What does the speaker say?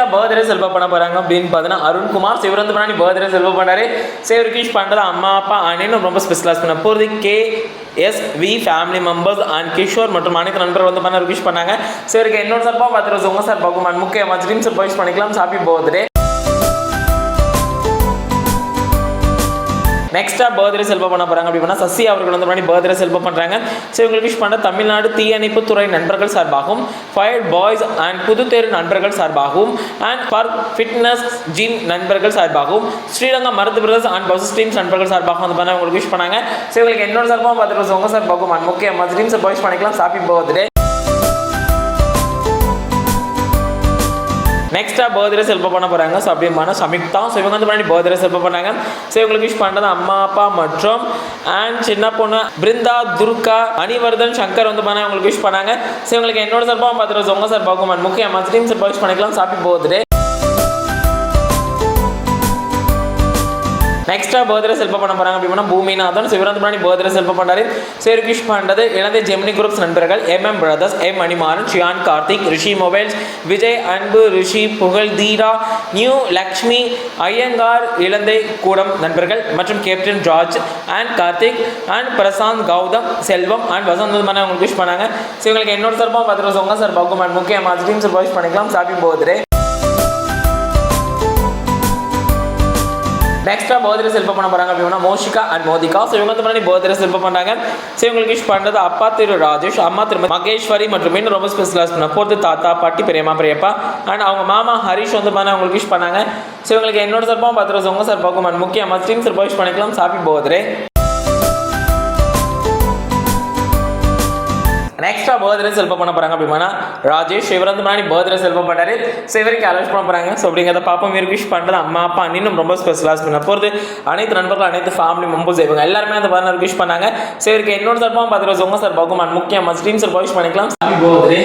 நெக்ஸ்டா birthday செல்வ பண்ண போறாங்க அப்படின்னு பார்த்தீங்கன்னா அருண்குமார் சிவரந்து பண்ணி பர்த்டே செல்வ பண்ணாரு. சிவர் கிஷ் பண்றது அம்மா அப்பா அண்ணனும் ரொம்ப ஸ்பெஷலாஸ் பண்ண போகிறது K S V family members and Kishore மற்றும் அனைத்து நண்பர்கள் வந்து பண்ண விஷ் பண்ணாங்க. சரி என்னோட சார்பாக பார்த்துருவோம் உங்க சார் பகுமான் முக்கியமாக ட்ரீம் சார் விஷ் பண்ணிக்கலாம். ஹாப்பி பர்த்டே நெக்ஸ்ட்டாக பர்த்டே செல்வ பண்ண போகிறாங்க அப்படின்னா சசி அவர்கள் வந்து பண்ணி பர்த்டே செல்வ பண்ணுறாங்க ஸோ இவங்களுக்கு விஷ் பண்ண தமிழ்நாடு தீயணைப்பு துறை நண்பர்கள் சார்பாகவும் ஃபயர் பாய்ஸ் அண்ட் புதுத்தேரு நண்பர்கள் சார்பாகவும் அண்ட் பர் ஃபிட்னஸ் ஜிம் நண்பர்கள் சார்பாகவும் ஸ்ரீலங்கா மருத்து பிரதர்ஸ் அண்ட் பஸ் டீம்ஸ் நண்பர்கள் சார்பாகவும் வந்து பண்ண உங்களுக்கு விஷ் பண்ணாங்க. ஸோ இவங்களுக்கு என்னோட சார்பாகவும் பார்த்துட்டு உங்கள் சார்பாகவும் அண்ட் முக்கியமாக ட்ரீம் பாய்ஸ் விஷ் பண்ணிக்கலாம். ஹாப்பி பர்த்டே நெக்ஸ்ட்டாக பர்த்டே செல்ப பண்ண போகிறாங்க ஸோ அப்படிமான சமிக்தா. ஸோ இவங்க வந்து பண்ணி பர்த்டே செல்ப பண்ணாங்க. ஸோ இவங்களுக்கு விஷ் பண்ணுறது அம்மா அப்பா மற்றும் அண்ட் சின்ன பொண்ணு பிருந்தா துர்கா அனிவர்தன் சங்கர் வந்து பண்ண இவங்களுக்கு விஷ் பண்ணாங்க. ஸோ இவங்களுக்கு என்னோட சார்பாக பார்த்துட்டு உங்கள் சார் பகுமான் முக்கியமாக ஸ்ட்ரீம் சார் விஷ் பண்ணிக்கலாம். ஹாப்பி பர்த்டே நெக்ஸ்ட்டாக பர்த்டே செல்ப பண்ண போகிறாங்க அப்படின்னா பூமிநாதன் சிவரந்து முன்னாடி பர்த்டே செல்ப பண்ணாரு சேருகிஷ் விஷ் எனது ஜெமினி குரூப்ஸ் நண்பர்கள் M M brothers M Manimaran Shiyan Karthik Rishi mobiles Vijay Anbu Rishi Pugazh தீரா நியூ லக்ஷ்மி ஐயங்கார் இளந்தை கூடம் நண்பர்கள் மற்றும் captain George and Karthik and Prashanth Gautham Selvam and Vasanth மன உங்களுக்கு விஷ் பண்ணாங்க. ஸோ இவங்களுக்கு என்னோட சார்பாக பார்த்துட்டு சொங்க சார் பகுமான் அண்ட் முக்கியமாக டீம் சார் விஷ் பண்ணிக்கலாம். ஹாப்பி போதே நெக்ஸ்ட்டாக போதிர செல்ப பண்ண போகிறாங்க அப்படின்னா மோஷிகா அண்ட் மோதிகா. ஸோ இவங்க வந்து பண்ணி பர்த்டே செல்ப பண்ணாங்க. ஸோ இவங்களுக்கு விஷ் பண்ணுறது அப்பா திரு ராஜேஷ் அம்மா திரு மகேஸ்வரி மற்றும் இன்னும் ரொம்ப ஸ்பெஷலாக பண்ண போகிறது தாத்தா பாட்டி பெரியம்மா பெரியப்பா அண்ட் அவங்க மாமா ஹரிஷ் வந்து பண்ண அவங்களுக்கு விஷ் பண்ணாங்க. ஸோ இவங்களுக்கு என்னோட சார்பாக பார்த்துட்டு உங்க சார் பகுமான் முக்கியமாக ஸ்ட்ரீம் சார் விஷ் பண்ணிக்கலாம். Happy birthday extra birthday selfie பண்ண போறாங்க அப்படின்னா ராஜேஷ் இவர் வந்து முன்னாடி பர்த்டே செல்ப பண்ணாரு ஸோ இவருக்கு அலோஸ் பண்ண போறாங்க. ஸோ அப்படிங்கிறத பாப்பா இவருக்கு விஷ் பண்றது அம்மா அப்பா இன்னும் ரொம்ப ஸ்பெஷலாக பண்ண போகிறது அனைத்து நண்பர்கள் அனைத்து ஃபேமிலி மெம்பர்ஸ் இவங்க எல்லாருமே அந்த பதினாறு விஷ் பண்ணாங்க. ஸோ இவருக்கு என்னோட சார்பாக பார்த்துருவோம் உங்க சார் பகுமான் முக்கியமாக ஸ்ட்ரீம் சார் விஷ் பண்ணிக்கலாம். Happy birthday